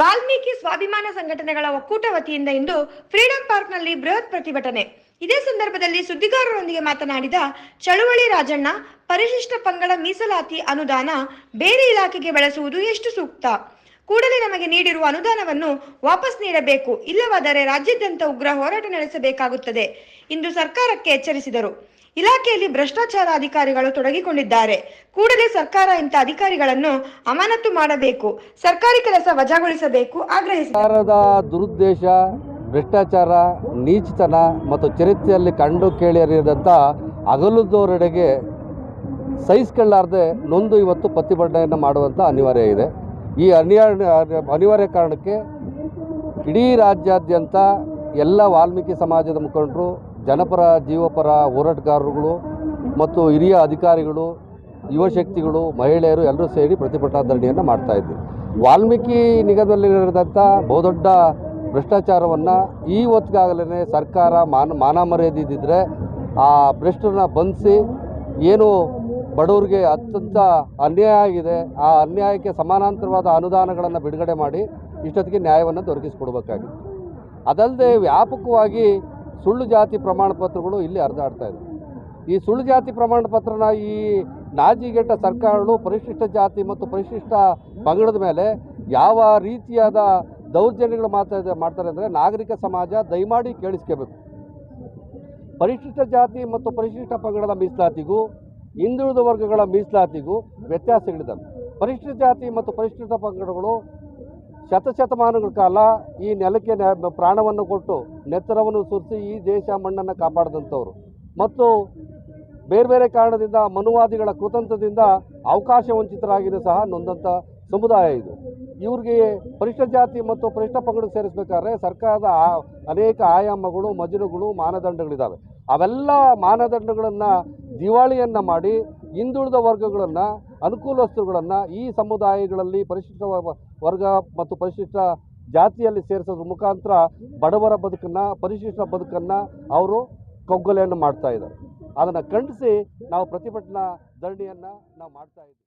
ವಾಲ್ಮೀಕಿ ಸ್ವಾಭಿಮಾನ ಸಂಘಟನೆಗಳ ಒಕ್ಕೂಟ ವತಿಯಿಂದ ಇಂದು ಫ್ರೀಡಂ ಪಾರ್ಕ್ನಲ್ಲಿ ಬೃಹತ್ ಪ್ರತಿಭಟನೆ. ಇದೇ ಸಂದರ್ಭದಲ್ಲಿ ಸುದ್ದಿಗಾರರೊಂದಿಗೆ ಮಾತನಾಡಿದ ಚಳುವಳಿ ರಾಜಣ್ಣ, ಪರಿಶಿಷ್ಟ ಪಂಗಡ ಮೀಸಲಾತಿ ಅನುದಾನ ಬೇರೆ ಇಲಾಖೆಗೆ ಬಳಸುವುದು ಎಷ್ಟು ಸೂಕ್ತ? ಕೂಡಲೇ ನಮಗೆ ನೀಡಿರುವ ಅನುದಾನವನ್ನು ವಾಪಸ್ ನೀಡಬೇಕು, ಇಲ್ಲವಾದರೆ ರಾಜ್ಯಾದ್ಯಂತ ಉಗ್ರ ಹೋರಾಟ ನಡೆಸಬೇಕಾಗುತ್ತದೆ ಎಂದು ಸರ್ಕಾರಕ್ಕೆ ಎಚ್ಚರಿಸಿದರು. ಇಲಾಖೆಯಲ್ಲಿ ಭ್ರಷ್ಟಾಚಾರ ಅಧಿಕಾರಿಗಳು ತೊಡಗಿಕೊಂಡಿದ್ದಾರೆ. ಕೂಡಲೇ ಸರ್ಕಾರ ಇಂಥ ಅಧಿಕಾರಿಗಳನ್ನು ಅಮಾನತು ಮಾಡಬೇಕು, ಸರ್ಕಾರಿ ಕೆಲಸ ವಜಾಗೊಳಿಸಬೇಕು ಸರ್ಕಾರದ ದುರುದ್ದೇಶ, ಭ್ರಷ್ಟಾಚಾರ, ನೀಚತನ ಮತ್ತು ಚರಿತ್ರೆಯಲ್ಲಿ ಕಂಡು ಕೇಳಿರಿದಂಥ ಅಗಲುದೋರೆಡೆಗೆ ಸಹಿಸ್ಕೊಳ್ಳಾರ್ದೆ ನೊಂದು ಇವತ್ತು ಪ್ರತಿಭಟನೆಯನ್ನು ಮಾಡುವಂಥ ಅನಿವಾರ್ಯ ಇದೆ. ಈ ಅನಿವಾರ್ಯ ಅನಿವಾರ್ಯ ಕಾರಣಕ್ಕೆ ಇಡೀ ರಾಜ್ಯಾದ್ಯಂತ ಎಲ್ಲ ವಾಲ್ಮೀಕಿ ಸಮಾಜದ ಮುಖಂಡರು, ಜನಪರ, ಜೀವಪರ ಹೋರಾಟಗಾರರುಗಳು ಮತ್ತು ಹಿರಿಯ ಅಧಿಕಾರಿಗಳು ಯುವಶಕ್ತಿಗಳು ಮಹಿಳೆಯರು ಎಲ್ಲರೂ ಸೇರಿ ಪ್ರತಿಭಟನಾ ಧರಣಿಯನ್ನು ಮಾಡ್ತಾ ಇದ್ವಿ. ವಾಲ್ಮೀಕಿ ನಿಗಮದಲ್ಲಿ ನಡೆದಂಥ ಬಹುದೊಡ್ಡ ಭ್ರಷ್ಟಾಚಾರವನ್ನು ಈ ಹೊತ್ತಿಗಾಗಲೇ ಸರ್ಕಾರ ಮಾನ ಮಾನ ಮರ್ಯಾದೆ ಇದ್ದಿದ್ರೆ ಆ ಭ್ರಷ್ಟರನ್ನ ಬಂಧಿಸಿ ಏನು ಬಡವರಿಗೆ ಅತ್ಯಂತ ಅನ್ಯಾಯ ಆಗಿದೆ. ಆ ಅನ್ಯಾಯಕ್ಕೆ ಸಮಾನಾಂತರವಾದ ಅನುದಾನಗಳನ್ನು ಬಿಡುಗಡೆ ಮಾಡಿ ಇಷ್ಟೊತ್ತಿಗೆ ನ್ಯಾಯವನ್ನು ದೊರಕಿಸಿಕೊಡ್ಬೇಕಾಗಿತ್ತು. ಅದಲ್ಲದೆ ವ್ಯಾಪಕವಾಗಿ ಸುಳ್ಳು ಜಾತಿ ಪ್ರಮಾಣ ಪತ್ರಗಳು ಇಲ್ಲಿ ಹರಿದಾಡ್ತಾ ಇದೆ. ಈ ಸುಳ್ಳು ಜಾತಿ ಪ್ರಮಾಣ ಪತ್ರನ ಈ ನಾಜಿಗೆಟ್ಟ ಸರ್ಕಾರಗಳು ಪರಿಶಿಷ್ಟ ಜಾತಿ ಮತ್ತು ಪರಿಶಿಷ್ಟ ಪಂಗಡದ ಮೇಲೆ ಯಾವ ರೀತಿಯಾದ ದೌರ್ಜನ್ಯಗಳು ಇದೆ ಮಾಡ್ತಾರೆ ಅಂದರೆ ನಾಗರಿಕ ಸಮಾಜ ದಯಮಾಡಿ ಕೇಳಿಸ್ಕೋಬೇಕು. ಪರಿಶಿಷ್ಟ ಜಾತಿ ಮತ್ತು ಪರಿಶಿಷ್ಟ ಪಂಗಡದ ಮೀಸಲಾತಿಗೂ ಹಿಂದುಳಿದ ವರ್ಗಗಳ ಮೀಸಲಾತಿಗೂ ವ್ಯತ್ಯಾಸಗಳಿದ್ದಾವೆ ಪರಿಶಿಷ್ಟ ಜಾತಿ ಮತ್ತು ಪರಿಶಿಷ್ಟ ಪಂಗಡಗಳು ಶತಶತಮಾನಗಳ ಕಾಲ ಈ ನೆಲಕ್ಕೆ ಪ್ರಾಣವನ್ನು ಕೊಟ್ಟು ನೆತ್ತರವನ್ನು ಸುರಿಸಿ ಈ ದೇಶ ಮಣ್ಣನ್ನು ಕಾಪಾಡಿದಂಥವ್ರು. ಮತ್ತು ಬೇರೆ ಬೇರೆ ಕಾರಣದಿಂದ ಮನುವಾದಿಗಳ ಕೃತಂತ್ರದಿಂದ ಅವಕಾಶ ವಂಚಿತರಾಗಿದ್ದು ಸಹ ನೊಂದಂಥ ಸಮುದಾಯ ಇದು. ಇವ್ರಿಗೆ ಪರಿಷ್ಠ ಜಾತಿ ಮತ್ತು ಪರಿಷ್ಠ ಪಂಗಡ ಸೇರಿಸಬೇಕಾದ್ರೆ ಸರ್ಕಾರದ ಅನೇಕ ಆಯಾಮಗಳು, ಮಜಲುಗಳು, ಮಾನದಂಡಗಳಿದ್ದಾವೆ. ಅವೆಲ್ಲ ಮಾನದಂಡಗಳನ್ನು ದಿವಾಳಿಯನ್ನು ಮಾಡಿ ಹಿಂದುಳಿದ ವರ್ಗಗಳನ್ನು, ಅನುಕೂಲಸ್ಥರುಗಳನ್ನು ಈ ಸಮುದಾಯಗಳಲ್ಲಿ ಪರಿಶಿಷ್ಟ ವರ್ಗ ಮತ್ತು ಪರಿಶಿಷ್ಟ ಜಾತಿಯಲ್ಲಿ ಸೇರಿಸೋದ್ರ ಮುಖಾಂತರ ಬಡವರ ಬದುಕನ್ನು, ಪರಿಶಿಷ್ಟ ಬದುಕನ್ನು ಅವರು ಕಗ್ಗೊಲೆಯನ್ನು ಮಾಡ್ತಾ ಇದ್ದಾರೆ. ಅದನ್ನು ಖಂಡಿಸಿ ನಾವು ಪ್ರತಿಭಟನಾ ಧರಣಿಯನ್ನು ನಾವು ಮಾಡ್ತಾ ಇದ್ದೀವಿ.